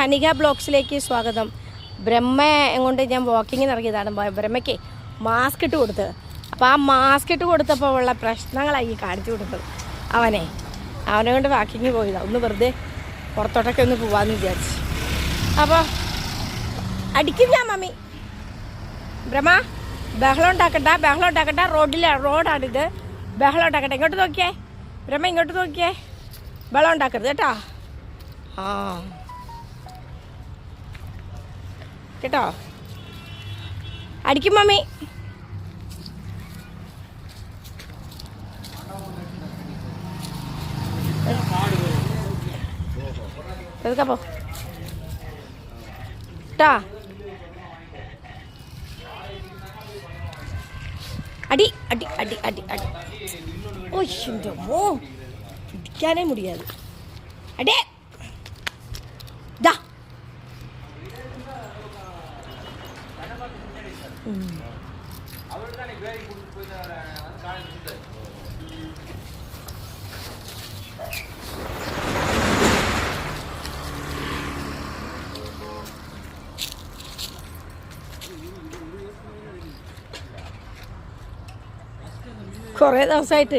ഹനിക ബ്ലോക്സിലേക്ക് സ്വാഗതം. ബ്രഹ്മയെ കൊണ്ട് ഞാൻ വാക്കിങ്ങിന് ഇറങ്ങിയതാണ്. ബ്രഹ്മയ്ക്ക് മാസ്ക് ഇട്ട് കൊടുത്തത് അപ്പോൾ ആ മാസ്ക് ഇട്ട് കൊടുത്തപ്പോൾ ഉള്ള പ്രശ്നങ്ങളായി കാണിച്ചു കൊടുത്തത്. അവനെ അവനെ കൊണ്ട് വാക്കിങ് പോയതാണ് ഒന്ന് വെറുതെ പുറത്തോട്ടൊക്കെ ഒന്ന് പോവാന്ന് വിചാരിച്ചു. അപ്പോൾ അടിക്കില്ല മമ്മി. ബ്രഹ്മ ബഹളം ഉണ്ടാക്കണ്ട ബഹളം ഉണ്ടാക്കണ്ട. റോഡിലെ റോഡാണിത്. ബഹളം ഉണ്ടാക്കട്ടെ ഇങ്ങോട്ട് നോക്കിയേ. ബ്രഹ്മ ഇങ്ങോട്ട് നോക്കിയേ. ബഹളം ഉണ്ടാക്കരുത് കേട്ടോ. ആ. കേട്ടോ? അടിക്കും മമ്മി പതുക്കെ പോ. ട്ടാ. അടി അടി അടി അടി അടി. ഓ എന്റെ മോ ഇടിക്കാനേ മുടിയാത്. അടേ ദാ ഉം. കുറേ ദിവസമായിട്ട്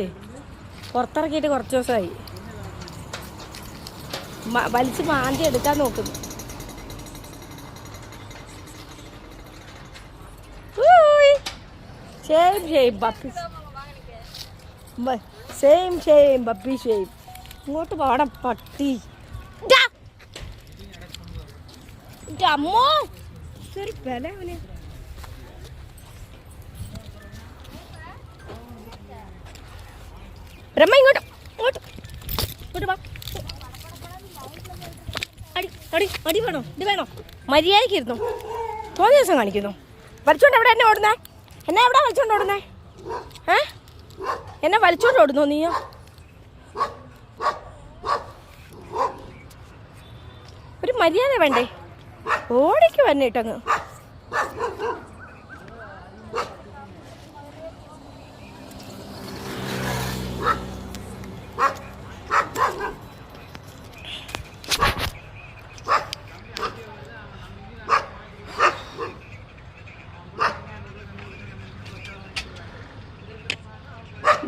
പുറത്തിറക്കിയിട്ട് കുറച്ച് ദിവസമായി. വലിച്ച് മാന്തി എടുക്കാൻ നോക്കുന്നു. Same shame puppy same shame puppy shame ഇങ്ങോട്ട് പാടം പട്ടി. അമ്മോ. ഇതൊരു ബല ബ്രഹ്മ ഇങ്ങോട്ട്. ഇങ്ങോട്ട്. ഇങ്ങോട്ട് വാ. അടി അടി അടി വേണോ? ഇത് വേണോ? മര്യാദയ്ക്ക് ഇരുന്നു തോന്നിയ ദിവസം കാണിക്കുന്നു. വലിച്ചോണ്ട് എവിടെ എന്നെ ഓടുന്നേ? എന്നെ എവിടെ വലിച്ചോണ്ട് ഓടുന്നേ? ഏ? എന്നെ വലിച്ചോണ്ട് ഓടുന്നു നീയോ? ഒരു മര്യാദ വേണ്ടേ? ഓടിക്ക് വന്നിട്ടങ്ങ്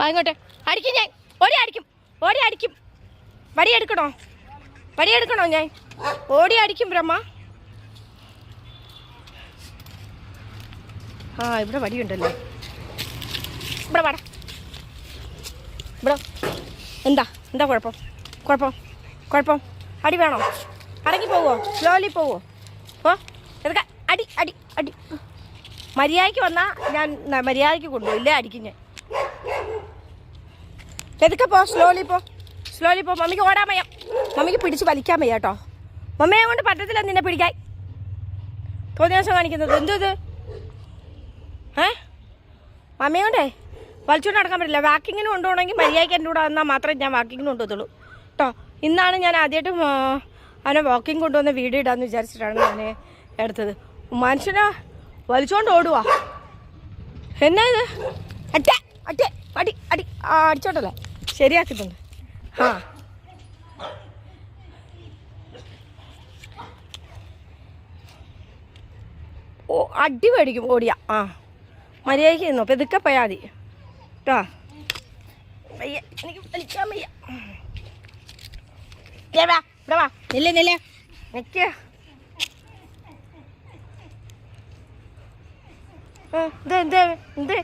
വാ ഇങ്ങോട്ട്. അടിക്കും ഞാൻ. ഓടി അടിക്കും. ഓടി അടിക്കും. വടി വടിയെടുക്കണോ വടി എടുക്കണോ ഞാൻ? ഓടി അടിക്കും ബ്രഹ്മ. ആ ഇവിടെ വടിയുണ്ടല്ലോ. ഇവിടെ വാടാ. ഇവിടെ. എന്താ? എന്താ കുഴപ്പം? കുഴപ്പം? കുഴപ്പം? അടി വേണോ? അടങ്ങി പോവോ? സ്ലോലി പോവോ? ഓ എടുക്ക അടി അടി അടി. മര്യാദയ്ക്ക് വന്നാൽ ഞാൻ മര്യാദയ്ക്ക് കൊണ്ടുപോകും ഇല്ലേ അടിക്കും ഞാൻ. എതുക്കെ പോ സ്ലോലി പോ. സ്ലോലി പോ. മമ്മിക്ക് ഓടാൻ വയ്യ. മമ്മിക്ക് പിടിച്ച് വലിക്കാൻ വയ്യ കേട്ടോ. മമ്മയെ കൊണ്ട് പറ്റത്തില്ല നിന്നെ പിടിക്കാൻ. തോന്നിയ ദിവസം കാണിക്കുന്നത്. എന്തോ ഇത്? ഏ? മമ്മയെ കൊണ്ടേ? വലിച്ചുകൊണ്ട് നടക്കാൻ പറ്റില്ല. വാക്കിങ്ങിന് കൊണ്ടുപോകണമെങ്കിൽ മര്യാദയ്ക്ക് എന്റെ കൂടെ വന്നാൽ മാത്രമേ ഞാൻ വാക്കിങ്ങിന് കൊണ്ടുപോകത്തുള്ളൂ. കേട്ടോ. ഇന്നാണ് ഞാൻ ആദ്യമായിട്ടും അവനെ വാക്കിംഗ് കൊണ്ടുവന്ന വീഡിയോ ഇടാമെന്ന് വിചാരിച്ചിട്ടാണ് ഞാൻ എടുത്തത്. മനുഷ്യനെ വലിച്ചുകൊണ്ട് ഓടുക എന്നാ ഇത്? അറ്റേ അറ്റേ അടി അടി. ആ ശരിയാക്കിയിട്ടുണ്ട് ആ. ഓ അടി മേടിക്കും ഓടിയ. ആ. മര്യാദയ്ക്ക് നിന്നു അപ്പം ഇതൊക്കെ പോയാൽ മതി. കേട്ടോ വയ്യ. എനിക്ക് വലിക്കാൻ വയ്യ. ഇവിടെ വാ. നില്ല നില്ല. നിൽക്കുക എന്ത് എന്ത് എന്ത്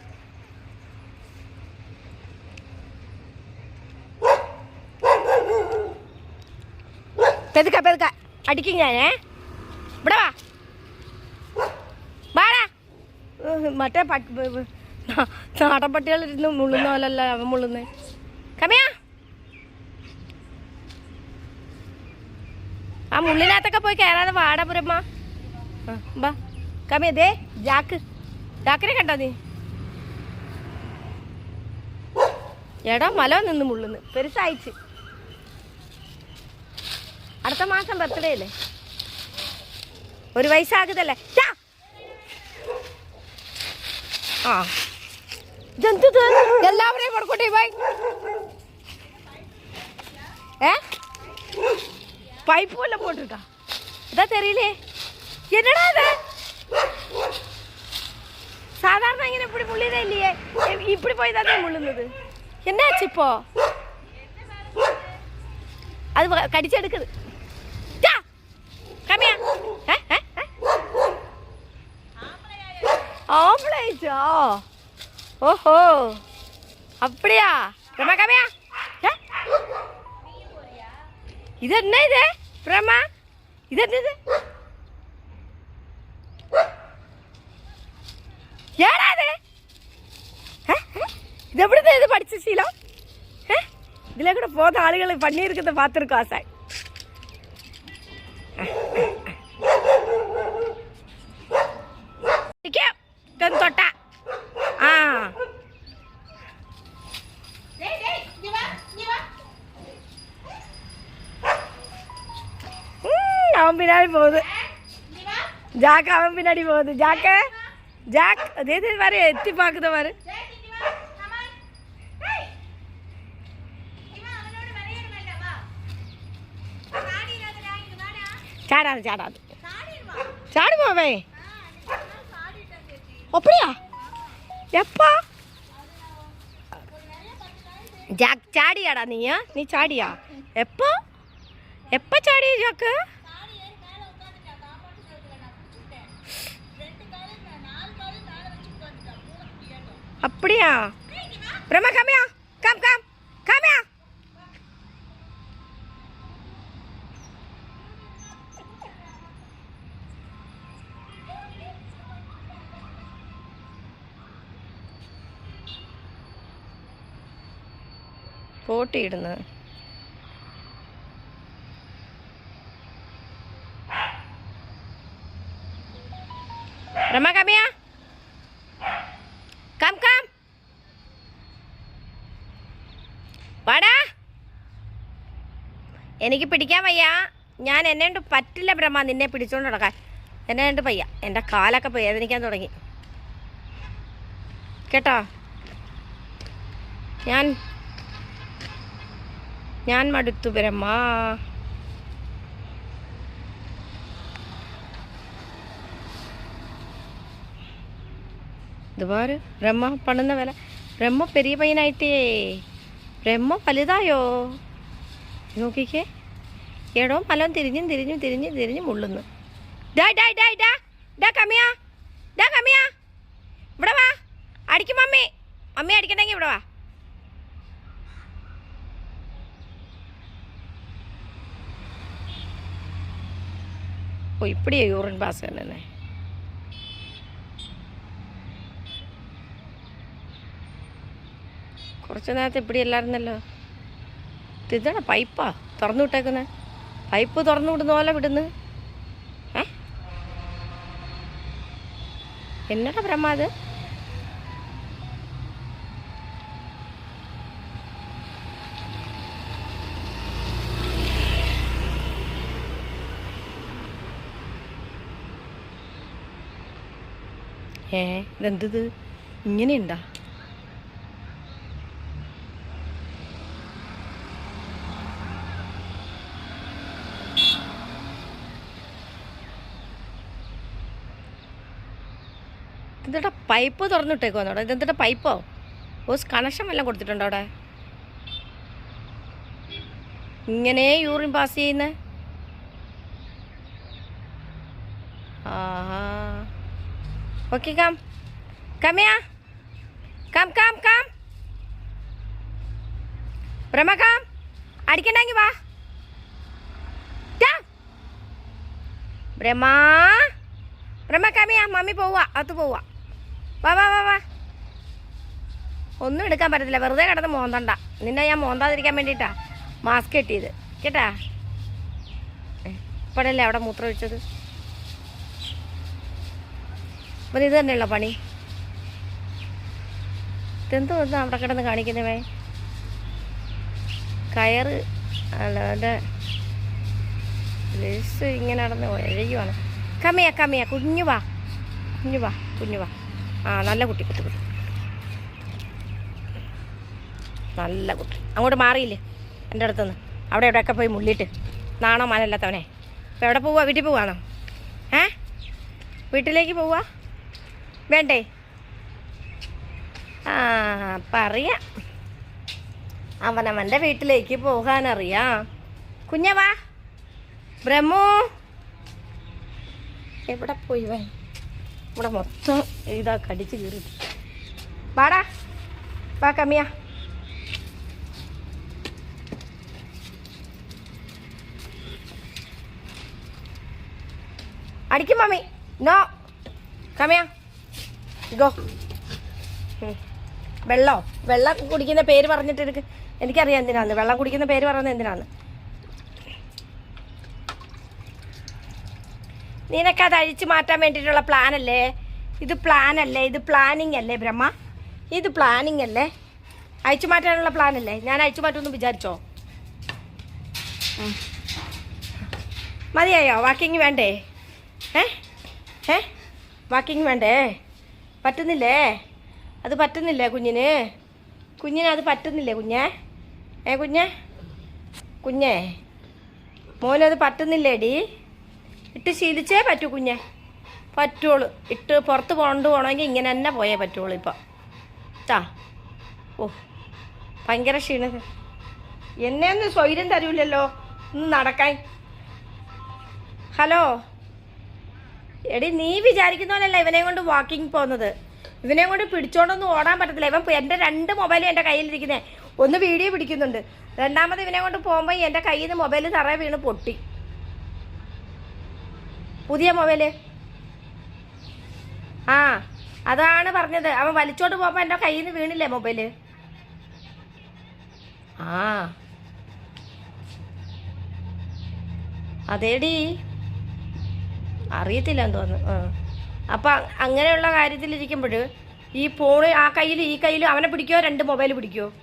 പെതുക്ക പെതുക്ക അടിക്കും ഞാനേ ഇവിടെ വാ വാടാ ഏഹ്, മറ്റേ പട്ട് ബ- ബ- നാ- നാടൻ പട്ടികളിരുന്ന് മുള്ളുന്ന പോലല്ല അവൻ മുള്ളുന്നേ കമ്മിയാ ആ മുള്ളിനകത്തൊക്കെ പോയി കയറാതെ വാടാ പുരമ്മ ആ, ബാ കമ്മിയ ദേ ജാക്ക് ജാക്കിനെ കണ്ടോ നീ എടാ മല നിന്ന് മുള്ളുന്ന് പെരുസായിച്ച് അടുത്ത മാസം ബർത്ത്ഡേ അല്ലേ? ഒരു വയസ്സാകുതല്ലേ? ടാ. ആ. ഇതെന്തത് എല്ലാവരെയും കൊടുക്കട്ടെ ബൈ. ഏ? പൈപ്പ് വല്ലതും പോട്ടിട്ടാ? ഇതാ തെറിയില്ലേ? എന്നടാ അത് സാധാരണ ഇങ്ങനെ ഇപ്പിടി മുള്ളിയതേ ഇല്ലേ ഇപ്പിടി പോയി തന്നെ മുള്ളുന്നത്. എന്നാச்சு ഇപ്പോ അത് വ- കടിച്ചെടുക്കത് ടാ, Come here. ஆம்பளைச்சோ ஓஹோ. அப்படியா? பிரமா கம்மியா இது என்ன இது? பிரமா இது என்ன இது? ஏடா இது? இது எப்படி இது படிச்சு சீலம் இதில் கூட போதும் ஆளுகளை பண்ணியிருக்கிறத பார்த்துருக்கோம் சார் போகுது ஜாக்கு அவன் பின்னாடி போகுது ஜாக்க ஜாக் அதே மாதிரி எத்தி பார்க்குத மாதிரி சாடாது சாடாது சாடுமா அவை அப்படியா எப்பா ஜாக் சாடியாடா நீயா நீ சாடியா எப்போ எப்போ சாடிய ஜாக்கு அப்படியா? பிரம்மா காமியா காம் காம் காமியா போட்டியிடுന്ന ரமா காமியா എനിക്ക് പിടിക്കാൻ വയ്യ. ഞാൻ എന്നെ കൊണ്ട് പറ്റില്ല ബ്രഹ്മ നിന്നെ പിടിച്ചോണ്ട് നടക്കാൻ. എന്നെ കൊണ്ട് പയ്യ എന്റെ കാലൊക്കെ വേദനിക്കാൻ തുടങ്ങി. കേട്ടോ? ഞാൻ ഞാൻ മടുത്തു ബ്രഹ്മ. ഇതുപോലെ ബ്രഹ്മ പണുന്ന വില. ബ്രഹ്മ പെരിയ പയ്യനായിട്ടേ ബ്രഹ്മ വലുതായോ? നോക്കിക്കേ. എടോ മലം തിരിഞ്ഞും തിരിഞ്ഞും തിരിഞ്ഞും തിരിഞ്ഞും മുള്ളുന്നു. ഡാ ഡാ ഡാ ഡാ ഡാ കമ്മിയാ ഡാ കമ്മിയാ ഇവിടെ വാ. അടിക്കും മമ്മി. മമ്മി അടിക്കണ്ടെങ്കിൽ ഇവിടെ വാ. ഓ ഇപ്പടിയാ യൂറിൻ പാസ് തന്നെ കുറച്ച് നേരത്തെ ഇപ്പടി അല്ലായിരുന്നല്ലോ. ഇതാണ് പൈപ്പാ. തുറന്നു വിട്ടേക്കുന്നത് പൈപ്പ് തുറന്നു വിടുന്ന പോലെ വിടുന്നു. ഏ? എന്നടാ ബ്രഹ്മ അത് ഏ ഇതെന്തത്? ഇങ്ങനെയുണ്ടാ ഇതെന്താ പൈപ്പ് തുറന്നിട്ടേക്കോ അവിടെ. ഇതെന്താ പൈപ്പോ? ഓസ് കണക്ഷൻ വല്ലതും കൊടുത്തിട്ടുണ്ടോ അവിടെ? ഇങ്ങനെ യൂറിൻ പാസ് ചെയ്യുന്ന? ആഹാ. ഓക്കെ കാം കമ്മിയാ കാം കാം കാം ബ്രഹ്മ കാം അടിക്കണ്ടെങ്കിൽ വാ. ബ്രഹ്മ ബ്രഹ്മ കമ്മിയാ മമ്മി പോവാ അത് പോവാ വാ വാ വാ വാ. ഒന്നും എടുക്കാൻ പറ്റത്തില്ല. വെറുതെ കിടന്ന് മോന്തണ്ട. നിന്നെ ഞാൻ മോന്താതിരിക്കാൻ വേണ്ടിയിട്ടാ മാസ്ക് കെട്ടിയത്. കേട്ടാ? ഇപ്പോഴല്ലേ അവിടെ മൂത്രം ഒഴിച്ചത്? അപ്പം ഇത് തന്നെയുള്ള പണി? ഇതെന്തോ ഒന്ന് അവിടെ കിടന്ന് കാണിക്കുന്നവേ? കയറ് അല്ല അവന്റെ ലേസ് ഇങ്ങനെ നടന്ന് ഒഴിയുവാണ് കമ്മിയാ കമ്മിയാ. കുഞ്ഞു വാ. കുഞ്ഞു വാ കുഞ്ഞു വാ. ആ നല്ല കുട്ടി കുട്ടി കുട്ടി. നല്ല കുട്ടി. അങ്ങോട്ട് മാറിയില്ലേ? എന്റെ അടുത്തുനിന്ന്. അവിടെ എവിടെയൊക്കെ പോയി മുള്ളിയിട്ട്? നാണോ മാനല്ലാത്തവനെ അപ്പോൾ എവിടെ പോവാ? വീട്ടിൽ പോവാണോ? ഏ? വീട്ടിലേക്ക് പോവാ? വേണ്ടേ? ആ അപ്പം അറിയാം അവനവന്റെ വീട്ടിലേക്ക് പോകാനറിയാം. കുഞ്ഞവാ? ബ്രഹ്മു? എവിടെ പോയി വേ? ഇവിടെ മൊത്തം ഇതാ കടിച്ച് കീറി. വാടാ. വാ കമ്മിയാ. അടിക്കും മമ്മി. നോ. കമ്മിയാ. ഗോ. വെള്ളോ? വെള്ളം കുടിക്കുന്ന പേര് പറഞ്ഞിട്ട് എനിക്ക് എനിക്കറിയാം എന്തിനാന്ന്. വെള്ളം കുടിക്കുന്ന പേര് പറയുന്നത് എന്തിനാന്ന്? നിനക്കത് അഴിച്ചു മാറ്റാൻ വേണ്ടിയിട്ടുള്ള പ്ലാനല്ലേ ഇത് പ്ലാനല്ലേ ഇത് പ്ലാനിങ് അല്ലേ ബ്രഹ്മ? ഇത് പ്ലാനിങ് അല്ലേ? അയച്ചു മാറ്റാനുള്ള പ്ലാനല്ലേ ഞാൻ അയച്ചു മാറ്റുമെന്ന് വിചാരിച്ചോ. മതിയായോ? വാക്കിങ് വേണ്ടേ? ഏ? ഏ? വാക്കിങ് വേണ്ടേ? പറ്റുന്നില്ലേ? അത് പറ്റുന്നില്ലേ കുഞ്ഞിന്? കുഞ്ഞിന് അത് പറ്റുന്നില്ലേ കുഞ്ഞേ? ഏ കുഞ്ഞേ? കുഞ്ഞേ? മോനത് പറ്റുന്നില്ലേടി? ഇട്ട് ശീലിച്ചേ പറ്റൂ കുഞ്ഞെ. പറ്റുള്ളൂ ഇട്ട് പുറത്ത് കൊണ്ടു പോകണമെങ്കിൽ ഇങ്ങനെ തന്നെ പോയേ പറ്റുള്ളൂ ഇപ്പം. താ ഓ ഭയങ്കര ക്ഷീണത എന്നെ ഒന്ന് സ്വൈര്യം തരൂലല്ലോ. ഒന്ന് നടക്കാൻ. ഹലോ. എടി നീ വിചാരിക്കുന്ന പോലെയല്ല ഇവനെ കൊണ്ട് വാക്കിംഗ് പോകുന്നത്. ഇവനെ കൊണ്ട് പിടിച്ചോണ്ടൊന്നും ഓടാൻ പറ്റത്തില്ല. ഇവൻ എന്റെ രണ്ട് മൊബൈലും എന്റെ കയ്യിലിരിക്കുന്നേ. ഒന്ന് വീഡിയോ പിടിക്കുന്നുണ്ട്. രണ്ടാമത് ഇവനെ കൊണ്ട് പോകുമ്പോൾ എന്റെ കയ്യിൽ നിന്ന് മൊബൈൽ തറ വീണ് പൊട്ടി. പുതിയ മൊബൈൽ. ആ അതാണ് പറഞ്ഞത്. അവൻ വലിച്ചോട്ട് പോകുമ്പോൾ എന്റെ കയ്യിൽ നിന്ന് വീണില്ലേ മൊബൈൽ? ആ. അതേടി. അറിയത്തില്ല എന്ന് തോന്നുന്നു. ആ. അപ്പം അങ്ങനെയുള്ള കാര്യത്തിലിരിക്കുമ്പോൾ ഈ ഫോണ് ആ കയ്യിൽ ഈ കയ്യിൽ അവനെ പിടിക്കോ? രണ്ട് മൊബൈൽ പിടിക്കോ?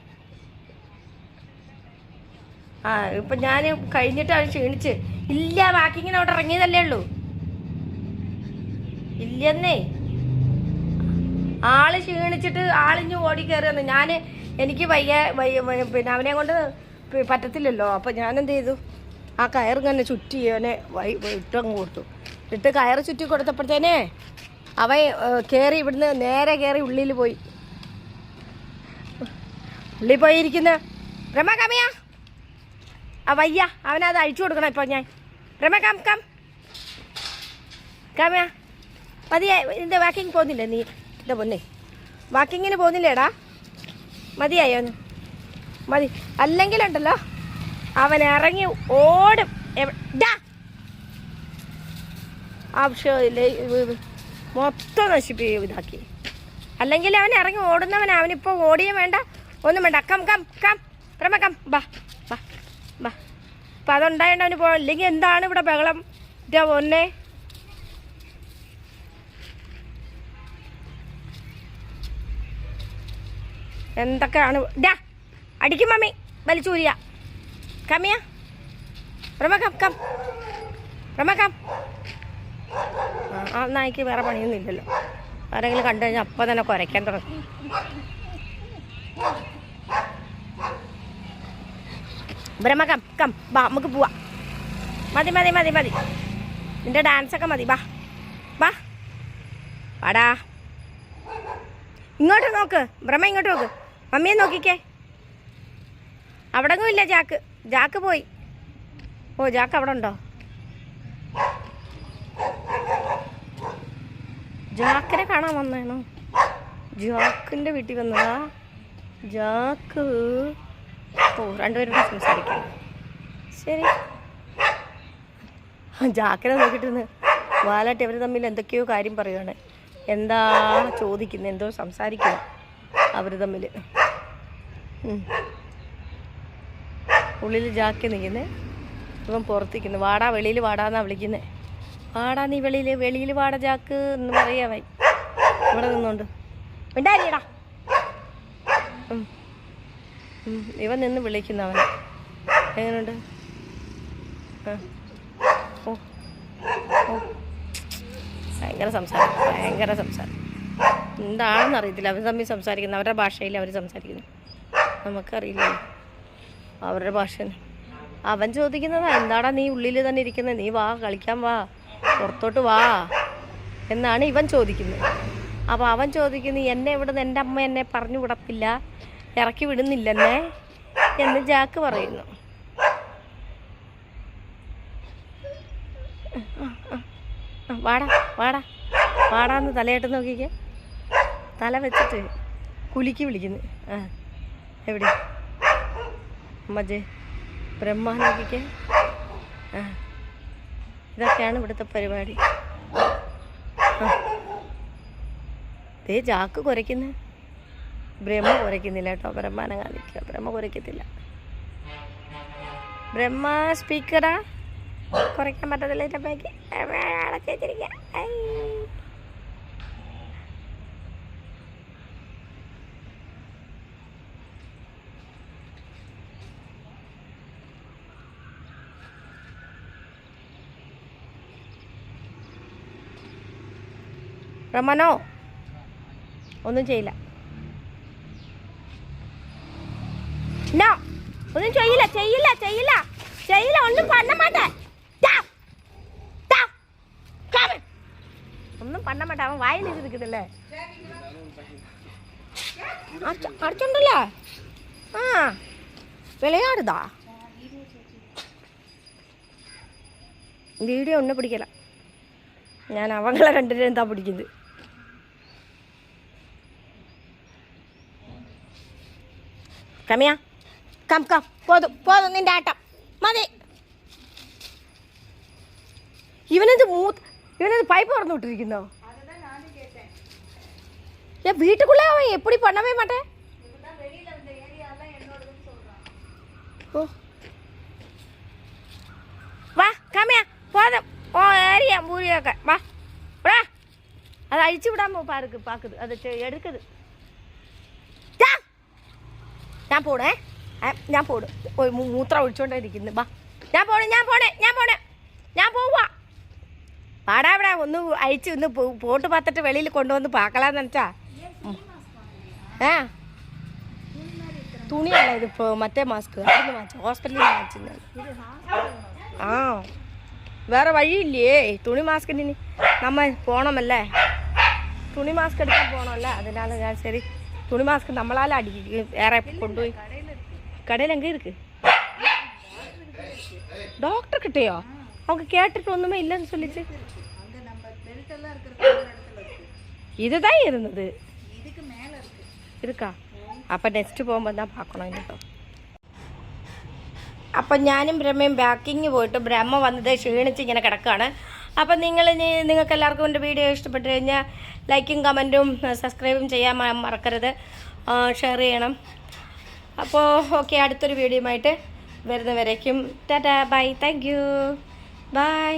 ആ ഇപ്പം ഞാൻ കഴിഞ്ഞിട്ട് അവൻ ക്ഷീണിച്ച്. ഇല്ല വാക്കിങ്ങിന് അവിടെ ഇറങ്ങിയതല്ലേ ഉള്ളൂ. ഇല്ലെന്നേ. ആൾ ക്ഷീണിച്ചിട്ട് ആളിഞ്ഞ് ഓടി കയറിയെന്ന് ഞാൻ എനിക്ക് വയ്യ വയ്യ പിന്നെ അവനെ കൊണ്ട് പറ്റത്തില്ലല്ലോ. അപ്പം ഞാൻ എന്ത് ചെയ്തു? ആ കയർ ഇങ്ങനെ ചുറ്റി അവനെ ഇട്ടങ്ങ് കൊടുത്തു. ഇട്ട് കയറ് ചുറ്റി കൊടുത്തപ്പോഴത്തേനെ അവൻ കയറി ഇവിടുന്ന് നേരെ കയറി ഉള്ളിൽ പോയി. ഉള്ളിൽ പോയിരിക്കുന്ന. രമ കമിയ ആ വയ്യ. അവനത് അഴിച്ചു കൊടുക്കണം ഇപ്പൊ ഞാൻ. രമ കം കം കമിയാ മതിയായി ഇതിന്റെ വാക്കിങ് പോകുന്നില്ലേ നീ? ഇത് പൊന്നേ. വാക്കിങ്ങിന് പോകുന്നില്ലേടാ? മതിയായോ ഒന്ന്? മതി. അല്ലെങ്കിലുണ്ടല്ലോ അവൻ ഇറങ്ങി ഓടും. ആവശ്യമില്ല മൊത്തം നശിപ്പി ഇതാക്കി. അല്ലെങ്കിൽ അവൻ ഇറങ്ങി ഓടുന്നവൻ അവനിപ്പോൾ ഓടിയും വേണ്ട. ഒന്നും വേണ്ട. Come come come. പ്രമ കം. ബാ ബാ ബാ. അപ്പം അതുണ്ടായോണ്ട് അവന് പോ ഇല്ലെങ്കിൽ എന്താണ് ഇവിടെ ബഹളം? ഇതാ പൊന്നെ. എന്തൊക്കെയാണ്? ഡാ അടിക്കും മമ്മി. വലിച്ചൂരിയ കമ്മിയ പ്രമ കം കം ആ, നായ്ക്ക് വേറെ പണിയൊന്നും ഇല്ലല്ലോ. ആരെങ്കിലും കണ്ടു കഴിഞ്ഞാൽ അപ്പം തന്നെ കുരയ്ക്കാൻ തുടങ്ങും. ബ്രഹ്മ കം കം ബാ നമുക്ക് പോവാം. മതി മതി മതി മതി. നിന്റെ ഡാൻസൊക്കെ മതി. ബാ ബാ വാടാ. ഇങ്ങോട്ട് നോക്ക്. ബ്രഹ്മ ഇങ്ങോട്ട് നോക്ക്. മമ്മിയെ നോക്കിക്കേ. അവിടെങ്ങും ഇല്ല ജാക്ക്. ജാക്ക് പോയി. ഓ ജാക്ക് അവിടെ ഉണ്ടോ? ജാക്കിനെ കാണാൻ വന്നേണോ? ജാക്കിന്റെ വീട്ടിൽ വന്നതാ? ജാക്ക്. ഓ രണ്ടുപേരോട് സംസാരിക്കാം. ശരി. ജാക്കിനെ നോക്കിയിട്ടിരുന്ന് വാലാട്ടി അവർ തമ്മിൽ എന്തൊക്കെയോ കാര്യം പറയുകയാണ് എന്താ ചോദിക്കുന്നത് എന്തോ സംസാരിക്കുന്നു അവർ തമ്മിൽ. ഉള്ളിൽ ജാക്കി നിൽക്കുന്നേ ഇവൻ പുറത്തിരിക്കുന്നു വാടാ വെളിയിൽ വാടാന്നാ വിളിക്കുന്നേ. വാടാ നീ വെളിയിൽ വെളിയിൽ വാട ജാക്ക് എന്ന് വൈ ഇവിടെ നിന്നോണ്ട്. മിണ്ടാരിയടാ ഉം. ഉം. ഇവൻ നിന്ന് വിളിക്കുന്ന അവനെ. എങ്ങനെയുണ്ട് ഓ. ഓ. ഭയങ്കര സംസാരം. ഭയങ്കര സംസാരം. എന്താണെന്ന് അറിയത്തില്ല അവർ തമ്മിൽ സംസാരിക്കുന്നത് അവരുടെ ഭാഷയിൽ അവർ സംസാരിക്കുന്നു. നമുക്കറിയില്ല അവരുടെ ഭാഷ അവൻ ചോദിക്കുന്നതാ എന്താടാ നീ ഉള്ളിൽ തന്നെ ഇരിക്കുന്നത് നീ വാ കളിക്കാൻ വാ പുറത്തോട്ട് വാ എന്നാണ് ഇവൻ ചോദിക്കുന്നത്. അപ്പോൾ അവൻ ചോദിക്കുന്നു എന്നെ ഇവിടുന്ന് എന്റെ അമ്മ എന്നെ പറഞ്ഞു വിടത്തില്ല? ഇറക്കി വിടുന്നില്ലെന്നേ? എന്ന് ജാക്ക് പറയുന്നു. വാടാ വാടാ. വാടാന്ന് തലയിട്ട് നോക്കിക്കേ. തല വെച്ചിട്ട് കുലിക്ക് വിളിക്കുന്നു. ആ എവിടെ? മജേ ബ്രഹ്മ നോക്കിക്കേ ആ ഇതൊക്കെയാണ് ഇവിടുത്തെ പരിപാടി. ആ. ദേ ജാക്ക് കുരയ്ക്കുന്നു ബ്രഹ്മ കുരയ്ക്കുന്നില്ല കേട്ടോ. ബ്രഹ്മാനെ കാണിക്കുക. ബ്രഹ്മ കുരയ്ക്കത്തില്ല ബ്രഹ്മ സ്പീക്കറാ കുറയ്ക്കാൻ പറ്റത്തില്ല എന്റെ ബാക്കി അടച്ചു റമനോ ഒന്നും ചെയ്യില്ല. നോ ഒന്നും ചെയ്യില്ല ചെയ്യില്ല ചെയ്യില്ല. ചെയ്യില്ല ഒന്നും പണ്ണ മാട്ടേ ഒന്നും പണ്ണ മാട്ടേ അവൻ വായിൽ ഇരിക്കുന്നില്ലേ അടച്ചുണ്ടല്ല? ആ വിളയാടുതാ വീഡിയോ ഒന്നും പിടിക്കല ഞാൻ അവങ്ങളെ കണ്ടിട്ട് എന്താ പിടിക്കുന്നത്? കമ്മിയാ കം കം പോതും പോതും നിന്റെ ആട്ടം മതി ഇവനെന്ത് മൂത്ത് ഇവനെന്ത് പൈപ്പ് തുറന്നു വിട്ടിരിക്കുന്നോ ஏ வீட்டுக்குள்ளே அவன் எப்படி பண்ணவே மாட்டேன் ஓ வா காமியா போதும் ஓ ஏரியா பூரியாக்க வா வா அதை அழிச்சு விடாம பாருக்கு பார்க்குது அதை செ- எடுக்குது ഞാൻ പോണേ. ഞാൻ പോടും മൂത്ര മൂത്രം ബാ. ഞാൻ പോണേ ഞാൻ പോണേ ഞാൻ പോണേ. ഞാൻ പോവാ. പാടാ ഇവിടെ. ഒന്ന് അഴിച്ച് ഒന്ന് പോട്ട് പാത്തിട്ട് വെളിയിൽ കൊണ്ടുവന്ന് പാക്കലാന്ന് വെച്ചാ ഏ? തുണിയല്ല ഇതിപ്പോ മറ്റേ മാസ്ക്? ഹോസ്പിറ്റലിൽ നിന്ന് ആ. വേറെ വഴിയില്ലേ? തുണി മാസ്കിന് ഇനി നമ്മ പോണമല്ലേ? തുണി മാസ്ക് എടുക്കാൻ പോണമല്ലേ? അതിനാണ് ഞാൻ ശരി துணி மாஸ்க்கு நம்மளால் அடி வேற கொண்டு போய் கடையில் எங்கே இருக்கு டாக்டர் கிட்டேயோ அவங்க கேட்டுட்டு ஒன்றுமே இல்லைன்னு சொல்லிச்சு இதுதான் இருந்தது இருக்கா അപ്പം നെക്സ്റ്റ് പോകുമ്പോൾ എന്താ പാക്കണം കേട്ടോ അപ്പം ഞാനും ബ്രഹ്മയും ബാക്കിങ് പോയിട്ട് ബ്രഹ്മ വന്നത് ക്ഷീണിച്ച് ഇങ്ങനെ കിടക്കുകയാണ് അപ്പം നിങ്ങൾ ഇനി നിങ്ങൾക്ക് എല്ലാവർക്കും എന്റെ വീഡിയോ ഇഷ്ടപ്പെട്ട് കഴിഞ്ഞാൽ ലൈക്കും കമന്റും സബ്സ്ക്രൈബും ചെയ്യാൻ മറക്കരുത്. ഷെയർ ചെയ്യണം. അപ്പോൾ ഓക്കെ അടുത്തൊരു വീഡിയോ ആയിട്ട് വരുന്നവരേക്കും. Tata bye thank you bye